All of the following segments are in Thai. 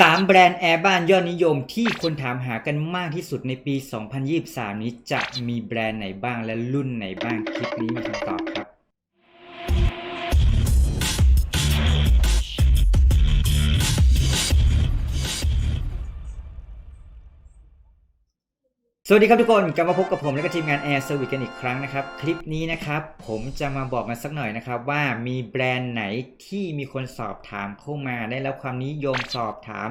3 แบรนด์แอร์บ้านยอดนิยมที่คนถามหากันมากที่สุดในปี 2023 นี้จะมีแบรนด์ไหนบ้างและรุ่นไหนบ้างคลิปนี้มีคำตอบครับ สวัสดีครับทุกคนกลับมาพบกับผมและก็ทีมงาน Air Service กันอีกครั้งนะครับ คลิปนี้นะครับ ผมจะมาบอกกันสักหน่อยนะครับ ว่ามีแบรนด์ไหนที่มีคนสอบถามเข้ามาได้รับความนิยมสอบถาม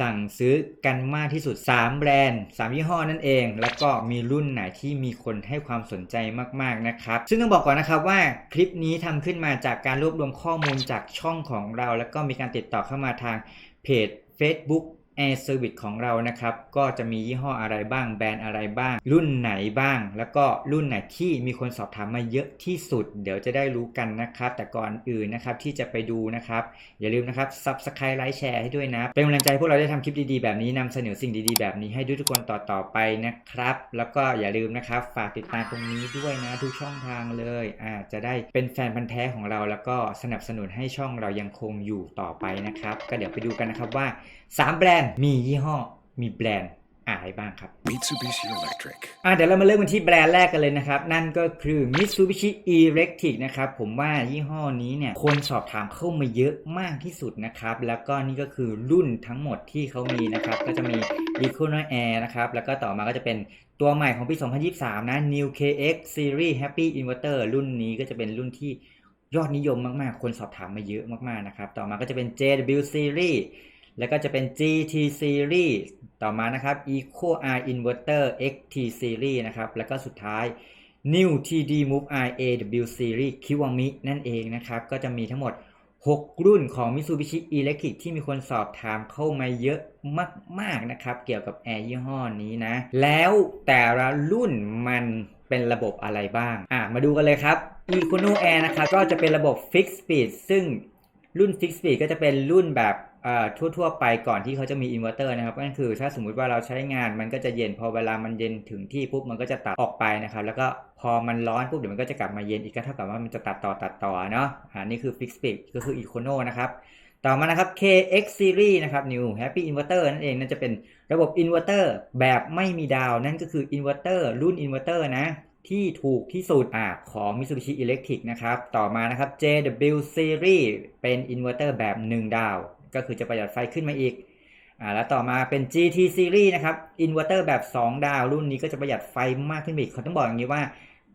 สั่งซื้อกันมากที่สุด 3 แบรนด์ 3 ยี่ห้อนั่นเอง แล้วก็มีรุ่นไหนที่มีคนให้ความสนใจมากๆนะครับ ซึ่งต้องบอกก่อนนะครับว่าคลิปนี้ทำขึ้นมาจากการรวบรวมข้อมูลจากช่องของเรา แล้วก็มีการติดต่อเข้ามาทางเพจ Facebook Air Service ของเรานะครับ ก็จะมียี่ห้ออะไรบ้าง แบรนด์อะไรบ้าง รุ่นไหนบ้าง แล้วก็รุ่นไหนที่มีคนสอบถามมาเยอะที่สุด เดี๋ยวจะได้รู้กันนะครับ แต่ก่อนอื่นนะครับที่จะไปดูนะครับ อย่าลืมนะครับ Subscribe ไลค์แชร์ให้ด้วยนะ เป็นกำลังใจพวกเราได้ทำคลิปดีๆ แบบนี้นำเสนอสิ่งดีๆ แบบนี้ให้ด้วยทุกคนต่อๆไปนะครับ แล้วก็อย่าลืมนะครับ ฝากติดตามตรงนี้ด้วยนะทุกช่องทางเลยอ่าจะได้เป็นแฟนพันธ์แท้ของเรา แล้วก็สนับสนุนให้ช่องเรายังคงอยู่ต่อไปนะครับ ก็เดี๋ยวไปดูกันนะครับว่า 3 แบรนด์มียี่ห้อมีแบรนด์อะไรบ้างครับ Mitsubishi Electric. อะเดี๋ยวเรามาเริ่มกันที่แบรนด์แรกกันเลยนะครับ นั่นก็คือ Mitsubishi Electric นะครับ ผมว่ายี่ห้อนี้เนี่ยคนสอบถามเข้ามาเยอะมากที่สุดนะครับ แล้วก็นี่ก็คือรุ่นทั้งหมดที่เขามีนะครับ ก็จะมี Econo Air นะครับ แล้วก็ต่อมาก็จะเป็นตัวใหม่ของปี 2023 นะ New KX Series Happy Inverter รุ่นนี้ก็จะเป็นรุ่นที่ยอดนิยมมากๆ คนสอบถามมาเยอะมากๆนะครับ ต่อมาก็จะเป็น JW Series แล้วก็จะเป็น GT Series ต่อมานะครับ Eco R Inverter XT Series นะครับ แล้วก็สุดท้าย New TD Move I AW Series Kiwami นั่นเองนะครับ ก็จะมีทั้งหมด 6 รุ่นของ Mitsubishi Electric ที่มีคนสอบถามเข้ามาเยอะมาก ๆ นะครับ เกี่ยวกับแอร์ยี่ห้อนี้นะ แล้วแต่ละรุ่นมันเป็นระบบอะไรบ้าง อะ มาดูกันเลยครับ Econo Air นะครับ ก็จะเป็นระบบ Fixed Speed ซึ่งรุ่น Fix Speed ก็จะเป็นรุ่นแบบ ทั่วๆไปก่อนที่เขาจะมีอินเวอร์เตอร์นะครับก็คือถ้าสมมุติว่าเราใช้งานมันก็จะเย็นพอเวลามันเย็นถึงที่ปุ๊บมันก็จะตัดออกไปนะครับ แล้วก็พอมันร้อนปุ๊บเดี๋ยวมันก็จะกลับมาเย็นอีกก็เท่ากับว่ามันจะตัดต่อตัดต่อเนาะอ่านี่คือ Fix Speed ก็คือ Econo นะครับต่อมานะครับ KX Series นะครับ New Happy Inverter นั่นเองนั่นจะเป็นระบบอินเวอร์เตอร์แบบไม่มีดาว นั่นก็คืออินเวอร์เตอร์รุ่นอินเวอร์เตอร์นะที่ถูกที่สุดอของ Mitsubishi Electric นะครับ ต่อมานะครับ JW Series เป็นอินเวอร์เตอร์แบบ 1 ดาว ก็คือจะประหยัดไฟขึ้นมาอีกอ่าแล้วต่อมาเป็น GT Series นะครับอินเวอร์เตอร์แบบ 2 ดาวรุ่นนี้ก็จะประหยัดไฟมากขึ้นอีกเขาต้องบอกอย่างนี้ว่า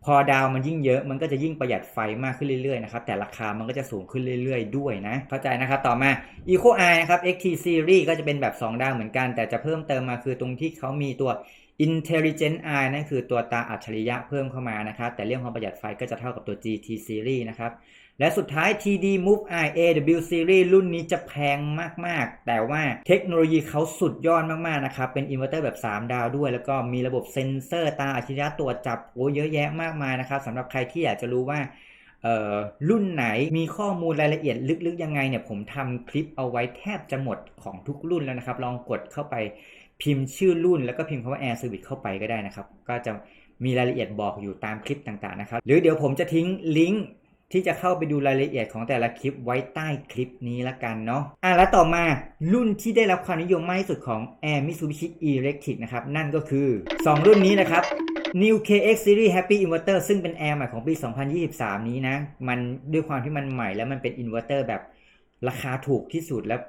พอดาวมันยิ่งเยอะมันก็จะยิ่งประหยัดไฟมากขึ้นเรื่อยๆนะครับแต่ราคามันก็จะสูงขึ้นเรื่อยๆด้วยนะเข้าใจนะครับต่อมา Eco Eye นะครับ XT Series ก็จะเป็นแบบ 2 ดาวเหมือนกัน แต่จะเพิ่มเติมมาคือตรงที่เขามีตัว Intelligent Eye นั่นคือตัวตาอัจฉริยะเพิ่มเข้ามานะครับแต่เรื่องความประหยัดไฟก็จะเท่ากับตัว GT Series นะครับ และสุดท้าย TD Move Eye AW Series รุ่นนี้จะแพงมาก ๆ แต่ว่าเทคโนโลยีเขาสุดยอดมาก ๆ นะครับ เป็นอินเวอร์เตอร์แบบ 3 ดาวด้วย แล้วก็มีระบบเซ็นเซอร์ตาอัจฉริยะตรวจจับโอ้เยอะแยะมากมายนะครับสำหรับใครที่อยากจะรู้ว่ารุ่นไหนมีข้อมูลรายละเอียดลึก ๆ ยังไงเนี่ยผมทำคลิปเอาไว้แทบจะหมดของทุกรุ่นแล้วนะครับ ลองกดเข้าไปพิมพ์ชื่อรุ่น แล้วก็พิมพ์คำว่า Air Service เข้าไปก็ได้นะครับ ก็จะมีรายละเอียดบอกอยู่ตามคลิปต่างๆนะครับ หรือเดี๋ยวผมจะทิ้งลิงก์ ที่จะเข้าไปดูรายละเอียดของแต่ละคลิปไว้ใต้คลิปนี้ละกันเนาะอะแล้วต่อมารุ่นที่ได้รับความนิยมมากที่สุดของ Air Mitsubishi Electric นะครับนั่นก็คือ 2 รุ่นนี้นะครับ New KX Series Happy Inverter ซึ่งเป็นแอร์ใหม่ของปี 2023 นี้นะ มันด้วยความที่มันใหม่แล้วมันเป็นอินเวอร์เตอร์แบบราคาถูกที่สุดแล้ว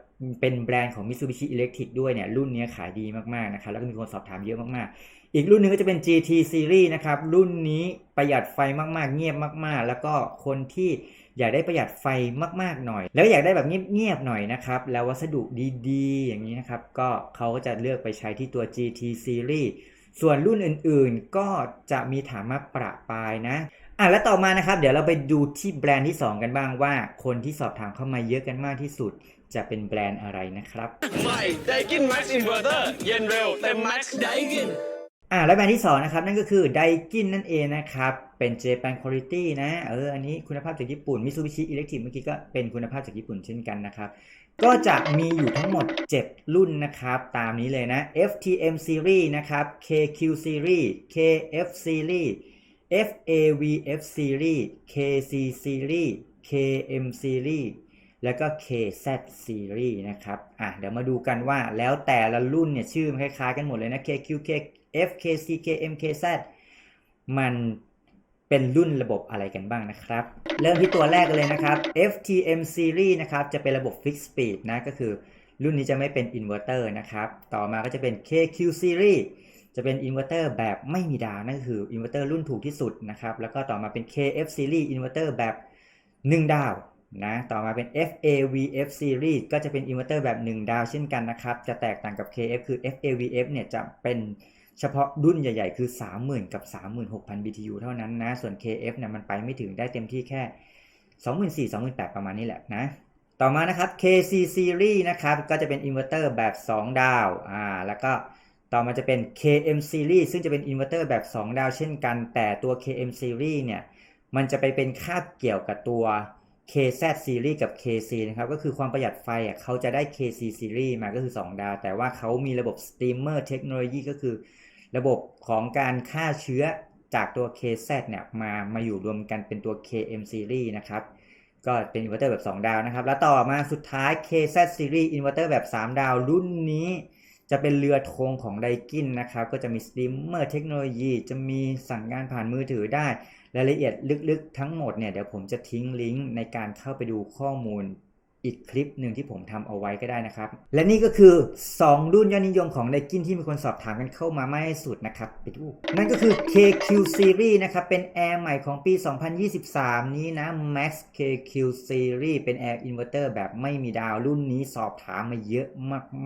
เป็นแบรนด์ของ Mitsubishi Electric ด้วยเนี่ยรุ่นนี้ขายดีมากๆนะครับแล้วก็มีคนสอบถามเยอะมากๆ อีกรุ่นหนึงก็จะเป็น GT Series นะครับ รุ่นนี้ประหยัดไฟมากๆ เงียบมากๆ แล้วก็คนที่อยากได้ประหยัดไฟมากๆหน่อย แล้วอยากได้แบบเงียบๆหน่อยนะครับ แล้ววัสดุดีๆ อย่างนี้นะครับ ก็เขาก็จะเลือกไปใช้ที่ตัว GT Series ส่วนรุ่นอื่นๆ ก็จะมีฐานมาประปายนะอะแล้วต่อมานะครับ เดี๋ยวเราไปดูที่แบรนด์ที่ 2 กันบ้างว่า คนที่สอบถามเข้ามาเยอะกันมากที่สุด จะเป็นแบรนด์อะไรนะครับใหม่ไดกินแม็กซ์อินเวอร์เตอร์เย็นเร็วเต็มแม็กซ์ไดกิน อ่าและแบรนด์ที่2นะครับ นั่นก็คือไดกินนั่นเองนะครับ เป็น Japan Quality นะเอออันนี้คุณภาพจากญี่ปุ่น Mitsubishi Electric เมื่อกี้ก็เป็นคุณภาพจากญี่ปุ่นเช่นกันนะครับ ก็จะมีอยู่ทั้งหมด 7 รุ่นนะครับ ตามนี้เลยนะ FTM Series นะครับ KQ Series KF Series FAVF Series KC Series KM Series แล้วก็ KZ Series นะครับ อะ เดี๋ยวมาดูกันว่าแล้วแต่ละรุ่นเนี่ยชื่อมันคล้ายๆกันหมดเลยนะ KQ KF FK CK MKZ มันเป็นรุ่นระบบอะไรกันบ้างนะครับ เริ่มที่ตัวแรกเลยนะครับ FTM Series นะครับจะเป็นระบบ Fixed Speed นะก็คือรุ่นนี้จะไม่เป็นอินเวอร์เตอร์นะครับ ต่อมาก็จะเป็น KQ Series จะเป็นอินเวอร์เตอร์แบบไม่มีดาวนั่นก็คืออินเวอร์เตอร์รุ่นถูกที่สุดนะครับ แล้วก็ต่อมาเป็น KF Series อินเวอร์เตอร์แบบ 1 ดาวนะต่อมาเป็น FAVF Series ก็จะเป็นอินเวอร์เตอร์แบบ 1 ดาวเช่นกันนะครับ จะแตกต่างกับ KF คือ FAVF เนี่ยจะเป็น เฉพาะรุ่นใหญ่ ๆ คือ 30,000 กับ 36,000 BTU เท่านั้นนะ ส่วน KF เนี่ยมันไปไม่ถึงได้เต็มที่แค่ 24,000 28,000 ประมาณนี้แหละนะ ต่อมานะครับ KC Series นะครับ ก็จะเป็นอินเวอร์เตอร์แบบ 2 ดาว อ่า แล้วก็ต่อมาจะเป็น KM Series ซึ่งจะเป็นอินเวอร์เตอร์แบบ 2 ดาวเช่นกัน แต่ตัว KM Series เนี่ย มันจะไปเป็นคาบเกี่ยวกับตัว KZ Series กับ KC นะครับ ก็คือความประหยัดไฟอะเขาจะได้ KC Series มาก็คือ 2 ดาว แต่ว่าเขามีระบบ Steamer Technology ก็คือ ระบบของการฆ่าเชื้อจากตัว KZ เนี่ยมามาอยู่รวมกันเป็นตัว KM Series นะครับก็เป็นอินเวอร์เตอร์แบบ 2 ดาวนะครับ แล้วต่อมาสุดท้าย KZ Series อินเวอร์เตอร์แบบ 3 ดาว รุ่นนี้จะเป็นเรือธงของไดกินนะครับ ก็จะมี Steamer Technology จะมีสั่งงานผ่านมือถือได้ รายละเอียดลึกๆทั้งหมดเนี่ยเดี๋ยวผมจะทิ้งลิงก์ในการเข้าไปดูข้อมูลอีกคลิปหนึ่งที่ผมทำเอาไว้ก็ได้นะครับ และนี่ก็คือ 2 รุ่นยอดนิยมของไดกินที่มีคนสอบถามกันเข้ามามากที่สุดนะครับไปดูนั่นก็คือ KQ Series นะครับ เป็นแอร์ใหม่ของปี 2023 นี้นะ Max KQ Series เป็นแอร์อินเวอร์เตอร์แบบไม่มีดาวรุ่นนี้สอบถามมาเยอะ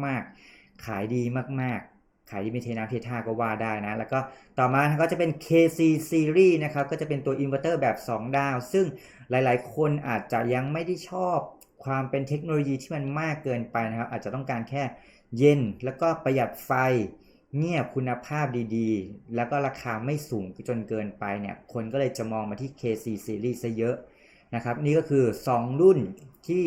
มากๆ ขายดีมากๆ ขายดีไม่เทน้ำเทท่าก็ว่าได้นะ แล้วก็ต่อมาก็จะเป็น KC Series นะครับ ก็จะเป็นตัวอินเวอร์เตอร์แบบ 2 ดาว ซึ่งหลายๆ คนอาจจะยังไม่ได้ชอบความเป็นเทคโนโลยีที่มันมากเกินไปนะครับ อาจจะต้องการแค่เย็น แล้วก็ประหยัดไฟ เงียบคุณภาพดีๆ แล้วก็ราคาไม่สูงจนเกินไปเนี่ย คนก็เลยจะมองมาที่ KC Series ซะเยอะนะครับ นี่ก็คือ 2 รุ่นที่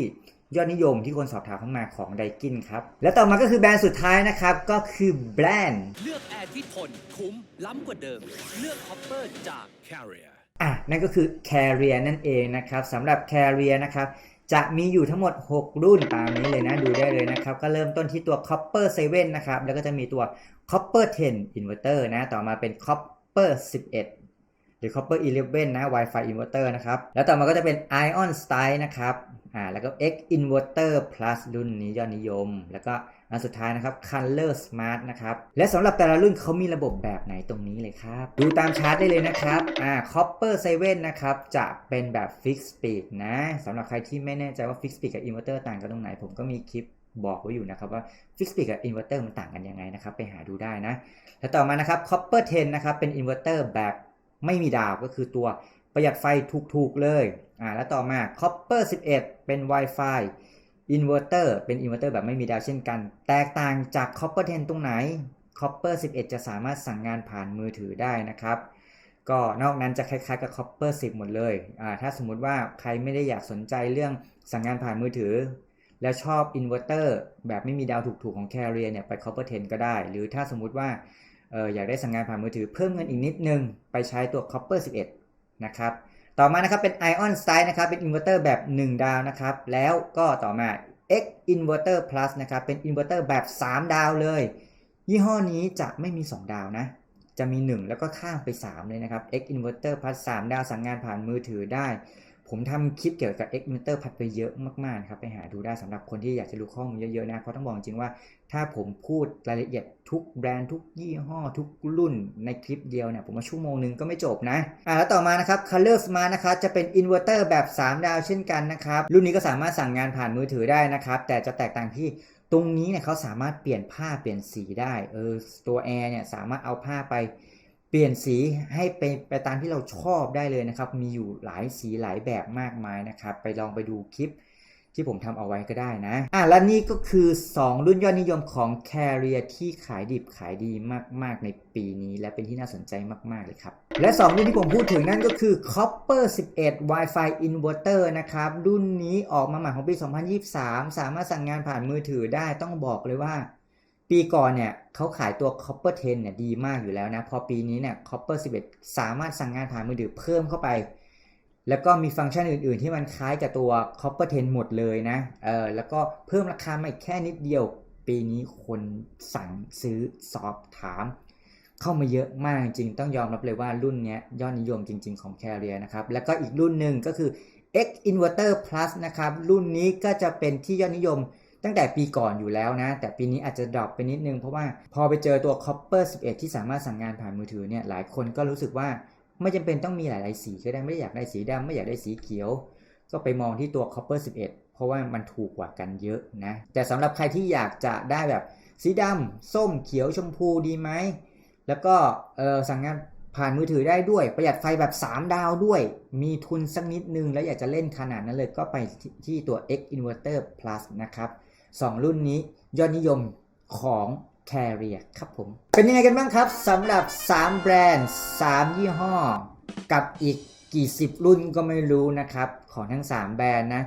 ยอดนิยมที่คนสอบถามเข้ามาของไดกินครับ และต่อมาก็คือแบรนด์สุดท้ายนะครับ ก็คือแบรนด์เลือกแอร์ที่ทนคุ้มล้ำกว่าเดิม เลือกคอปเปอร์จาก Carrier อะนั่นก็คือ Carrier นั่นเองนะครับสำหรับ Carrier นะครับจะมีอยู่ทั้งหมด 6 รุ่นตามนี้เลยนะ ดูได้เลยนะครับ ก็เริ่มต้นที่ตัว Copper 7 นะครับ แล้วก็จะมีตัว Copper 10 Inverter นะ ต่อมาเป็น Copper 11 หรือ Copper 11 นะ Wi-Fi Inverter นะครับ แล้วต่อมาก็จะเป็น Ion Style นะครับ อ่า แล้วก็ X Inverter Plus รุ่นนี้ยอดนิยม แล้วก็อันสุดท้ายนะครับ Color Smart นะครับ และสำหรับแต่ละรุ่นเขามีระบบแบบไหนตรงนี้เลยครับ ดูตามชาร์ตได้เลยนะครับ อ่า Copper 7 นะครับ จะเป็นแบบ Fixed Speed นะสำหรับใครที่ไม่แน่ใจว่า Fixed Speed กับ Inverter ต่างกันตรงไหน ผมก็มีคลิปบอกไว้อยู่นะครับว่า Fixed Speed กับ Inverter มันต่างกันยังไงนะครับ ไปหาดูได้นะ แล้วต่อมานะครับ Copper 10 นะครับ เป็น Inverter แบบ ไม่มีดาวก็คือตัวประหยัดไฟถูกๆเลยอ่าแล้วต่อมา Copper 11 เป็น Wi-Fi อินเวอร์เตอร์เป็นอินเวอร์เตอร์แบบไม่มีดาวเช่นกัน แตกต่างจาก Copper 10 ตรงไหน Copper 11 จะสามารถสั่งงานผ่านมือถือได้นะครับ ก็นอกนั้นจะคล้ายๆกับ Copper 10 หมดเลยอ่าถ้าสมมุติว่าใครไม่ได้อยากสนใจเรื่องสั่งงานผ่านมือถือ แล้วชอบอินเวอร์เตอร์แบบไม่มีดาวถูกๆของ Carrier เนี่ยไป Copper 10 ก็ได้ หรือถ้าสมมุติว่า อออยากได้สั่งงานผ่านมือถือเพิ่มเงินอีกนิดนึง ไปใช้ตัว Copper 11 นะครับ ต่อมานะครับเป็น Ion Style นะครับ เป็นอินเวอร์เตอร์แบบ 1 ดาวนะครับ แล้วก็ต่อมา X Inverter Plus นะครับ เป็นอินเวอร์เตอร์แบบ 3 ดาวเลย ยี่ห้อนี้จะไม่มี 2 ดาวนะ จะมี 1 แล้วก็ข้ามไป 3 เลยนะครับ X Inverter Plus 3 ดาวสั่งงานผ่านมือถือได้ ผมทำคลิปเกี่ยวกับ X Inverter Plus ไปเยอะมากๆครับไปหาดูได้สำหรับคนที่อยากจะรู้ข้อมูลเยอะๆนะเพราะต้องบอกจริงว่า ถ้าผมพูดรายละเอียดทุกแบรนด์ทุกยี่ห้อ ทุกรุ่นในคลิปเดียวเนี่ยผมว่าชั่วโมงหนึงก็ไม่จบนะอ่าแล้วต่อมานะครับ Color Smart นะครับจะเป็นอินเวอร์เตอร์แบบ 3 ดาวเช่นกันนะครับ รุ่นนี้ก็สามารถสั่งงานผ่านมือถือได้นะครับ แต่จะแตกต่างที่ตรงนี้เนี่ยเขาสามารถเปลี่ยนผ้าเปลี่ยนสีได้เออตัวแอร์เนี่ยสามารถเอาผ้าไป เปลี่ยนสีให้เป็นไปตามที่เราชอบได้เลยนะครับ มีอยู่หลายสีหลายแบบมากมายนะครับ ไปลองไปดูคลิปที่ผมทำเอาไว้ก็ได้นะ อะและนี่ก็คือ 2 รุ่นยอดนิยมของ Carrier ที่ขายดิบขายดีมาก ๆ ในปีนี้ และเป็นที่น่าสนใจมาก ๆ เลยครับ และ 2 รุ่นที่ผมพูดถึงนั่นก็คือ Copper 11 Wi-Fi Inverter นะครับ รุ่นนี้ออกมาใหม่ของปี 2023 สามารถสั่งงานผ่านมือถือได้ต้องบอกเลยว่า ปีก่อนเนี่ยเขาขายตัว Copper 10เนี่ยดีมากอยู่แล้วนะ พอปีนี้เนี่ย Copper 11 สามารถสั่งงานผ่านมือถือเพิ่มเข้าไป แล้วก็มีฟังก์ชันอื่นๆ ที่มันคล้ายกับตัว Copper 10 หมดเลยนะ เออแล้วก็เพิ่มราคามาอีกแค่นิดเดียว ปีนี้คนสั่งซื้อสอบถาม เข้ามาเยอะมากจริงต้องยอมรับเลยว่ารุ่นนี้ยอดนิยมจริง ๆของ Carrier นะครับ แล้วก็อีกรุ่นหนึ่งก็คือ X Inverter Plus นะครับ รุ่นนี้ก็จะเป็นที่ยอดนิยม ตั้งแต่ปีก่อนอยู่แล้วนะ แต่ปีนี้อาจจะดรอปไปนิดนึง เพราะว่าพอไปเจอตัว Copper 11 ที่สามารถสั่งงานผ่านมือถือเนี่ยหลายคนก็รู้สึกว่าไม่จำเป็นต้องมีหลาย ๆ สีก็ได้ไม่อยากได้สีดำไม่อยากได้สีเขียว ก็ไปมองที่ตัว Copper 11 เพราะว่ามันถูกกว่ากันเยอะนะแต่สำหรับใครที่อยากจะได้แบบสีดำส้มเขียวชมพูดีไหมแล้วก็เออสั่งงานผ่านมือถือได้ด้วย ประหยัดไฟแบบ 3 ดาวด้วย มีทุนสักนิดนึง แล้วอยากจะเล่นขนาดนั้นเลยก็ไปที่ตัว X Inverter Plus นะครับ 2 รุ่นนี้ยอดนิยมของ Carrier ครับผม เป็นยังไงกันบ้างครับสำหรับ 3 แบรนด์ 3 ยี่ห้อ กับอีกกี่สิบรุ่นก็ไม่รู้นะครับ ของทั้ง 3 แบรนด์นะ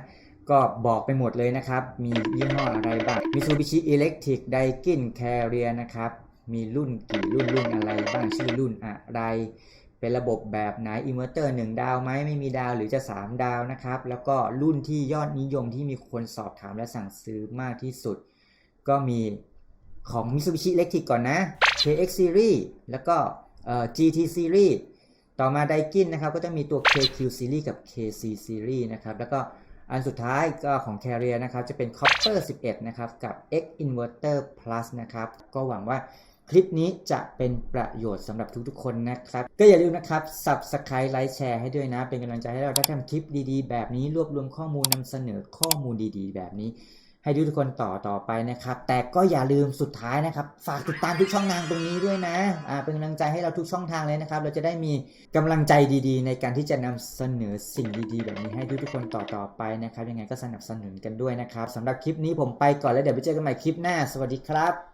ก็บอกไปหมดเลยนะครับ มียี่ห้ออะไรบ้าง Mitsubishi Electric Daikin Carrier นะครับ มีรุ่นกี่รุ่นรุ่นอะไรบ้าง ชื่อรุ่นอะไร เป็นระบบแบบไหนอินเวอร์เตอร์1ดาวไหมไม่มีดาวหรือจะ 3 ดาวนะครับ แล้วก็รุ่นที่ยอดนิยมที่มีคนสอบถามและสั่งซื้อมากที่สุด ก็มีของ Mitsubishi Electric ก่อนนะ KX Series แล้วก็เอ่อ GT Series ต่อมา Daikin นะครับก็จะมีตัว KQ Series กับ KC Series นะครับแล้วก็อันสุดท้ายก็ของ Carrier นะครับจะเป็น Copper 11 นะครับกับ X Inverter Plus นะครับก็หวังว่า คลิปนี้จะเป็นประโยชน์สำหรับทุกๆ คนนะครับ ก็อย่าลืมนะครับ Subscribe ไลค์แชร์ให้ด้วยนะ เป็นกำลังใจให้เราได้ทำคลิปดีๆ แบบนี้รวบรวมข้อมูลนำเสนอข้อมูลดีๆ แบบนี้ ให้ทุกคนต่อต่อไปนะครับ แต่ก็อย่าลืมสุดท้ายนะครับ ฝากติดตามทุกช่องทางตรงนี้ด้วยนะอ่าเป็นกำลังใจให้เราทุกช่องทางเลยนะครับ เราจะได้มีกำลังใจดีๆ ในการที่จะนำเสนอสิ่งดีๆ แบบนี้ให้ทุกๆคนต่อต่อไปนะครับ ยังไงก็สนับสนุนกันด้วยนะครับสำหรับคลิปนี้ผมไปก่อนแล้วเดี๋ยวไปเจอกันใหม่คลิปหน้า สวัสดีครับ